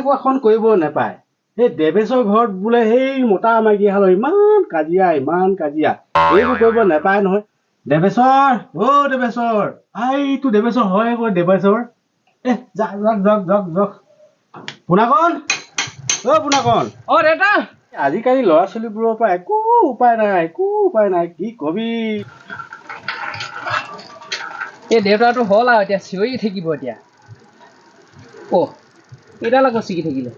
এনেকুৱাখন কৰিব নেপায়। সেই দেৱেশৰ ঘৰত বোলে সেই মতা মাইকীহালৰ ইমান কাজিয়া ইমান কাজিয়া। এইবোৰ কৰিব নেপায় নহয়। দেৱেশ্বৰ অ' দেৱেশ্বৰ আইটো দেৱেশ্বৰ হয় আকৌ দেৱেশ্বৰ। এ যাক যাক যাক যাক যাক। পোনাকণ অ' পোনাকণ অ দেউতা। আজিকালি ল'ৰা ছোৱালীবোৰৰ পৰা একো উপায় নাই একো উপায় নাই কি কবি। এই দেউতাটো হ'ল আৰু এতিয়া চিঞৰি থাকিব এতিয়া। অ' এইডাল আকৌ ছিগি থাকিলে।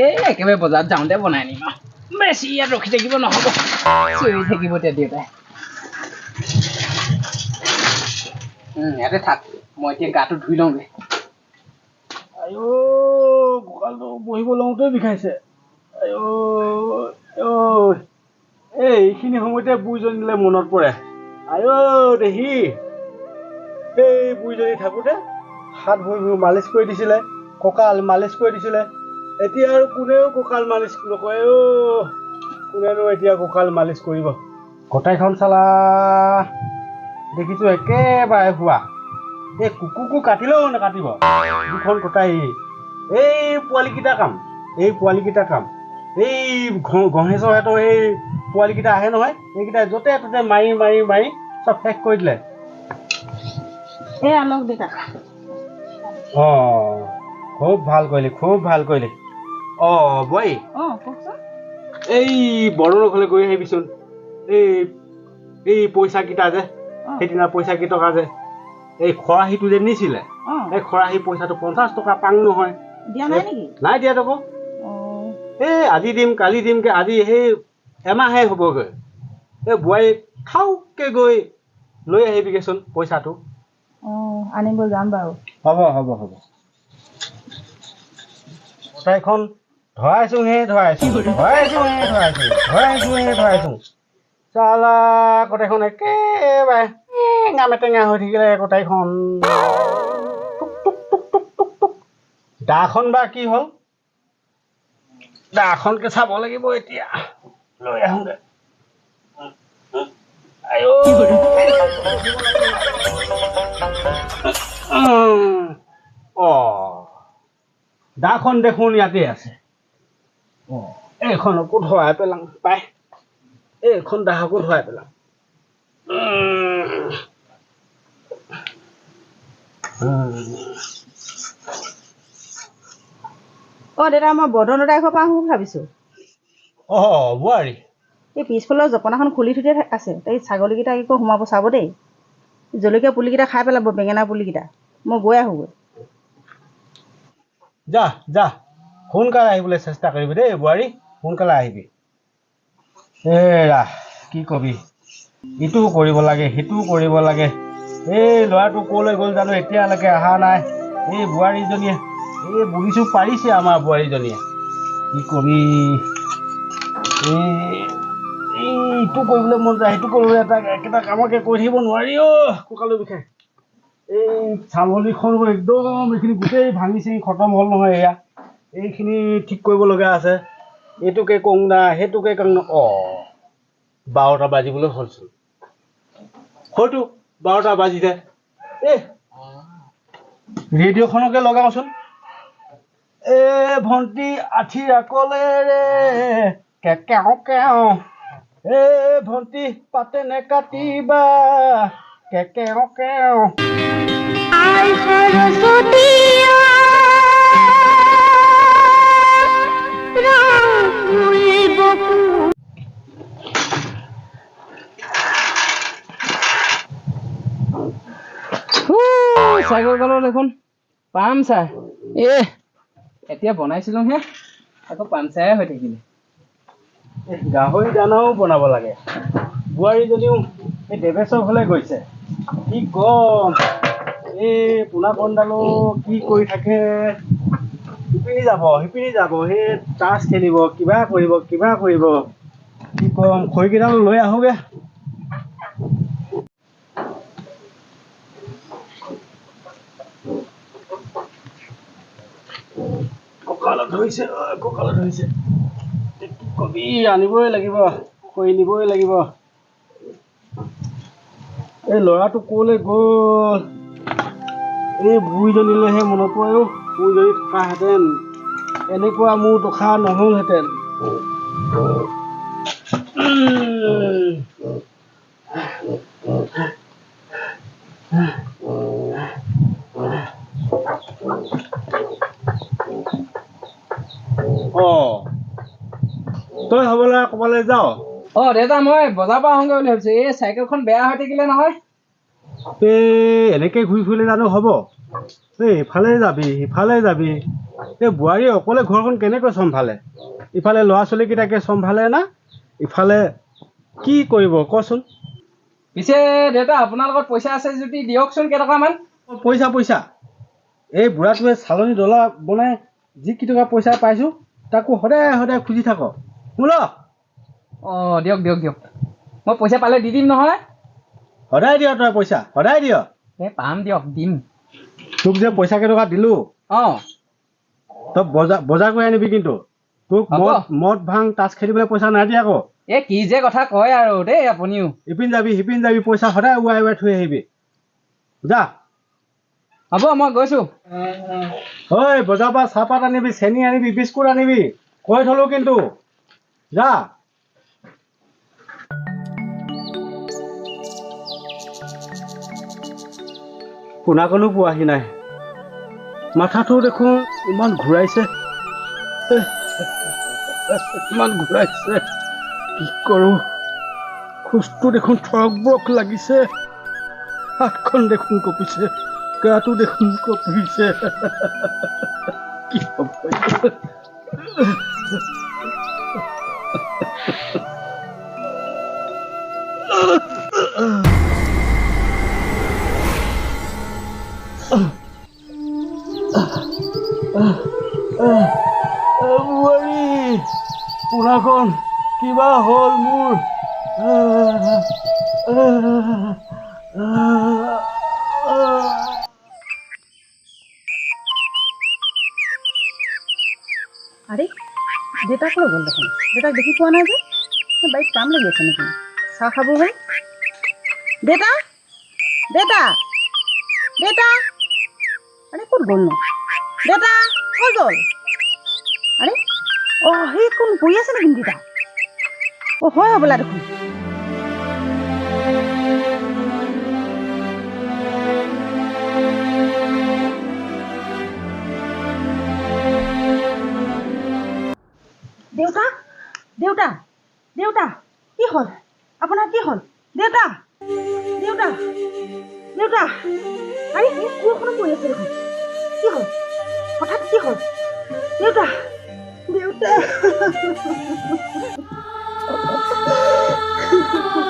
এই একেবাৰে বজাৰত যাওঁতে বনাই আনিম আৰু বেছি ইয়াত ৰখি থাকিব নহ'ব। চিঞৰি থাকিব এতিয়া দেউতাই। ইয়াতে থাক। মই এতিয়া গাটো ধুই লওঁগৈ। কঁকালটো বহিব লওঁতে বিষাইছে। এই এইখিনি সময়তে বুঢ়ীজনীলৈ মনত পৰে। আইঅ দেহি। এই বুঢ়ীজনী থাকোঁতে হাত ভৰি মালিচ কৰি দিছিলে। কঁকাল মালিচ কৰি দিছিলে। এতিয়া আৰু কোনেও কঁকাল মালিচ নকৰে অ' কোনেনো এতিয়া কঁকাল মালিচ কৰিব? কটাইখন চালা দেখিছোঁ একেবাৰে হোৱা এই কুকুৰকো কাটিলেও নাকাটিব। দুখন কটাই এই পোৱালিকেইটা কাম এই পোৱালিকেইটা কাম। এই গঁহেশ্বৰহঁতৰ এই পোৱালিকেইটা আহে নহয় এইকেইটা য'তে ত'তে মাৰি মাৰি মাৰি চব শেষ কৰি দিলে। এই আনক ডেকা অঁ। খুব ভাল কৰিলি খুব ভাল কৰিলি। অঁ বই। অঁ কওকচোন। এই বড়োৰ ঘৰলৈ গৈ আহিবিচোন। এই এই পইচাকেইটা যে সেইদিনা পইচা কেইটকা যে এই খৰাহীটো যে নিছিলে এই খৰাহী পইচাটো পঞ্চাছ টকা পাং নহয়। দিয়া নাই নেকি? নাই দিয়াত আকৌ অঁ। এই আজি দিম কালি দিমকে আজি সেই এমাহে হ'বগৈ। এই বোৱাৰী খাওককে গৈ লৈ আহিবিগৈচোন পইচাটো। অঁ আনিব যাম বাৰু। হ'ব হ'ব হ'ব। কটাইখন ধৰাইছোহে ধৰাইছো ধৰাইছোহে ধৰাইছো ধৰাইছোহে ধৰাইছো চালা কটাইখন একেবাৰে টেঙা মেটেঙা হৈ থাকিলে টুক দাখন বা কি হ'ল? দাখনকে চাব লাগিব এতিয়া। লৈ আহোঁগে অঁ। দাখন দেখোন ইয়াতে আছে। অঁ এইখনকো ধৰাই পেলাম? পাই। এইখন দাহকো ধৰাই। উম। অঁ দেউতা মই বৰ্ধন পৰা আহোঁ বুলি ভাবিছোঁ। অঁ বোৱাৰী। এই পিছফালৰ জপনাখন খুলি থৈ দিয়া আছে। এই ছাগলীকেইটা একো সোমাব চাব দেই। জলকীয়া পুলিকেইটা খাই পেলাব বেঙেনা পুলিকেইটা। মই গৈ আহোঁগৈ। যা যা। সোনকালে আহিবলৈ চেষ্টা কৰিবি দেই বোৱাৰী। সোনকালে আহিবি। এৰা কি কবি? ইটোও কৰিব লাগে সিটোও কৰিব লাগে। এই ল'ৰাটো ক'লৈ গ'ল জানো? এতিয়ালৈকে অহা নাই। এই বোৱাৰীজনীয়ে এই বুঢ়ীচো পাৰিছে আমাৰ বোৱাৰীজনীয়ে। কি কবি? এই এই ইটো কৰিবলৈ মন যায় সেইটো কৰিবলৈ এটা একেটা কামকে কৰি থাকিব নোৱাৰি অ' কঁকালৰ বিষয়ে এই ছাগলীখনো একদম এইখিনি গোটেই ভাঙি চিঙি খতম হ'ল নহয় এয়া। এইখিনি ঠিক কৰিব লগা আছে। এইটোকে কওঁ না সেইটোকে কওঁ অঁ বাৰটা বাজিবলৈ হ'লচোন। হয়তো বাৰটা বাজিছে এই ৰেডিঅ'খনকে লগাওচোন। এ ভণ্টি আঠি আকলেৰে কেকেও কেও এ ভণ্টি পাতে নেকাটিবা কেকেও কেও আই সরস্বতী চাইকেলখনৰ দেখোন পামচাৰ এ এতিয়া বনাইছিলোহে আকৌ পামচাৰে হৈ থাকিলে। এই গাহৰি দানাও বনাব লাগে। বোৱাৰীজনীও এই দেৱেশৰ ঘৰলৈ গৈছে। কি কম? এই পোনা কণডালো কি কৰি থাকে? সিপিনি যাব সিপিনি যাব। সেই তাচ খেলিব কিবা কৰিব কিবা কৰিব। কি কম? খৰিকেইডাল লৈ আহোঁগৈ। কঁকালত ধৰিছে কঁকালত কি কবি আনিবই লাগিব কৰি নিবই লাগিব। এই ল'ৰাটো ক'লৈ গ'ল? এই বুঢ়ীজনীলৈহে মনত পৰে বুঢ়ীজনী থকাহেঁতেন এনেকুৱা মোৰ দশা নহ'লহেঁতেন। অ' তই হ'বলা ক'বালৈ যাওঁ? অঁ দেউতা মই বজাৰৰ পৰা আহোঁগৈ বুলি ভাবিছোঁ। এই চাইকেলখন বেয়া হৈ থাকিলে নহয়। এই এনেকৈ ঘূৰি ফুৰিলে জানো হ'ব? এই ইফালে যাবি সিফালে যাবি। এই বোৱাৰী অকলে ঘৰখন কেনেকৈ চম্ভালে? ইফালে ল'ৰা ছোৱালীকেইটাকে চম্ভালে না? ইফালে কি কৰিব কচোন? পিছে দেউতা আপোনাৰ লগত পইচা আছে যদি দিয়কচোন কেইটকামান। পইচা পইচা। এই বুঢ়াটোৱে চালনী ডলা বনাই যি কেইটকা পইচা পাইছোঁ তাকো সদায় সদায় খুজি থাক শুন অঁ দিয়ক দিয়ক দিয়ক। মই পইচা পালে দি দিম নহয়। সদায় দিয় তই পইচা সদায় দিয়। এই পাম দিয়ক দিম। তোক যে পইচা কেইটকা দিলোঁ অঁ। তই বজাৰ বজাৰ কৰি আনিবি কিন্তু। তোক। মদ মদ ভাং তাচ খেলিবলৈ পইচা নাই দিয়া আকৌ। এই কি যে কথা কয় আৰু দেই আপুনিও। ইপিন যাবি সিপিন যাবি পইচা সদায় উৰাই উৰাই থৈ আহিবি। যা। হ'ব মই গৈছোঁ। ঐ বজাৰৰ পৰা চাহপাত আনিবি চেনি আনিবি বিস্কুট আনিবি। কৈ থলো কিন্তু। যা। কোনাকনো পোৱাহি নাই। মাথাটো দেখোন ইমান ঘূৰাইছে। ইমান ঘূৰাইছে। কি কৰোঁ? খোজটো দেখোন থৰক বৰক লাগিছে। হাতখন দেখোন কঁপিছে। গাটো দেখোন কঁপিছে। কি হ'ব পোনাখন কিবা হ'ল মোৰ। আহ, আহ, আহ, আহ। আৰে দেউতাক লৈ গ'ল দেখোন? দেউতাক দেখি পোৱা নাই যে? এই বাৰীত কাম লাগি আছে নেকি চাহ খাব হয় দেউতা! দেউতা! দেউতা! আৰে ক'ত গ'লনো? দেউতা ক'ত গ'ল? আৰে অঁ কোন পৰি আছে নেকি দেউতা অঁ হয় হ'বলা দেখোন। ハハハハ!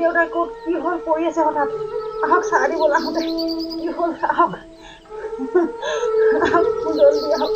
দেউতাই ক'ত কি হ'ল পৰি আছে হঠাৎ? আহক চাহ দিবলৈ আহোঁতে। কি হ'ল? আহক। আহক জলদি আহক।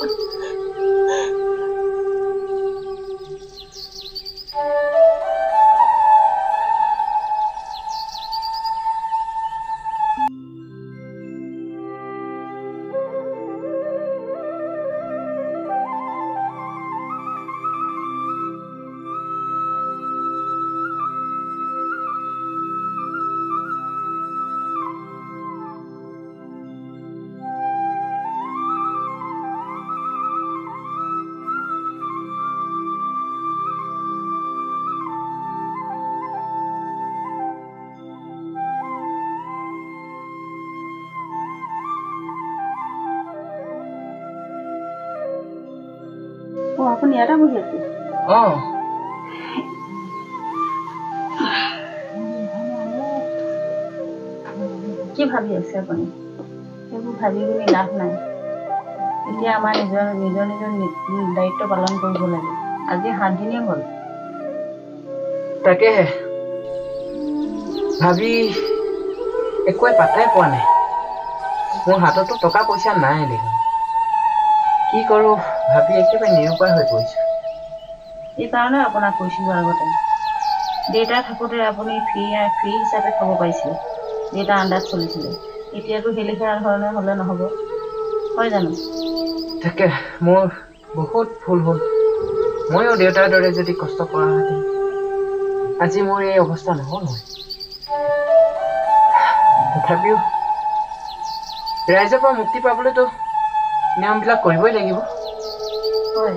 আপুনি ইয়াতে বহি আছে। অঁ। কি ভাবি আছে আপুনি? সেইবোৰ ভাবি পিনি লাভ নাই। এতিয়া আমাৰ নিজৰ নিজৰ নিজৰ দায়িত্ব পালন কৰিব লাগে। আজি সাতদিনেই হ'ল। তাকেহে। ভাবি একোৱে পাত্তাই পোৱা নাই। মোৰ হাততো টকা পইচা নাই দেখোন। কি কৰোঁ? ভাবি একেবাৰে নিৰুপায় হৈ পৰিছোঁ। এইকাৰণে আপোনাক কৈছিলোঁ আগতে দেউতা থাকোঁতে আপুনি ফ্ৰী ফ্ৰী হিচাপে খাব পাৰিছিলে। দেউতা আণ্ডাত চলিছিলে। এতিয়াতো সেই লেখীয়া ধৰণে হ'লে নহ'ব। হয় জানো? তাকে মোৰ বহুত ভুল হ'ল। ময়ো দেউতাৰ দৰে যদি কষ্ট কৰাহেঁতেন আজি মোৰ এই অৱস্থা নহ'ল হয়। তথাপিও ৰাইজৰ পৰা মুক্তি পাবলৈতো নিয়মবিলাক কৰিবই লাগিব। হয়।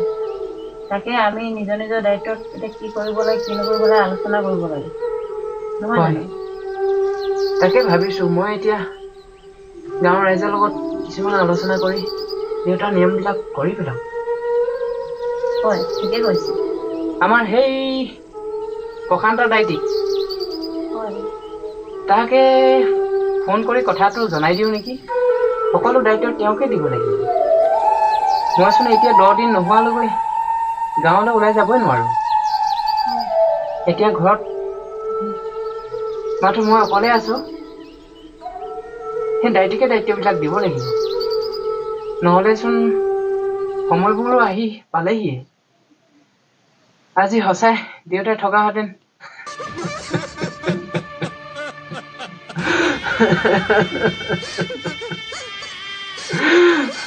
তাকে আমি নিজৰ নিজৰ দায়িত্বত এতিয়া কি কৰিব লাগে কি নকৰিব লাগে আলোচনা কৰিব লাগে। নহয় জানো? তাকে ভাবিছোঁ মই এতিয়া গাঁৱৰ ৰাইজৰ লগত কিছুমান আলোচনা কৰি দেউতাৰ নিয়মবিলাক কৰি পেলাওঁ। হয় ঠিকে কৈছে। আমাৰ সেই প্ৰশান্ত হয়। তাকে ফোন কৰি কথাটো জনাই দিওঁ নেকি? সকলো দায়িত্ব তেওঁকে দিব লাগিব। মইচোন এতিয়া দহ দিন নোহোৱালৈকে গাঁৱলৈ ওলাই যাবই নোৱাৰোঁ। এতিয়া ঘৰত মাথো মই অকলে আছোঁ। সেই দায়িত্বকে দায়িত্ববিলাক দিব লাগিব। নহ'লেচোন সময়বোৰো আহি পালেহিয়ে। আজি সঁচাই দেউতাই থকাহেঁতেন।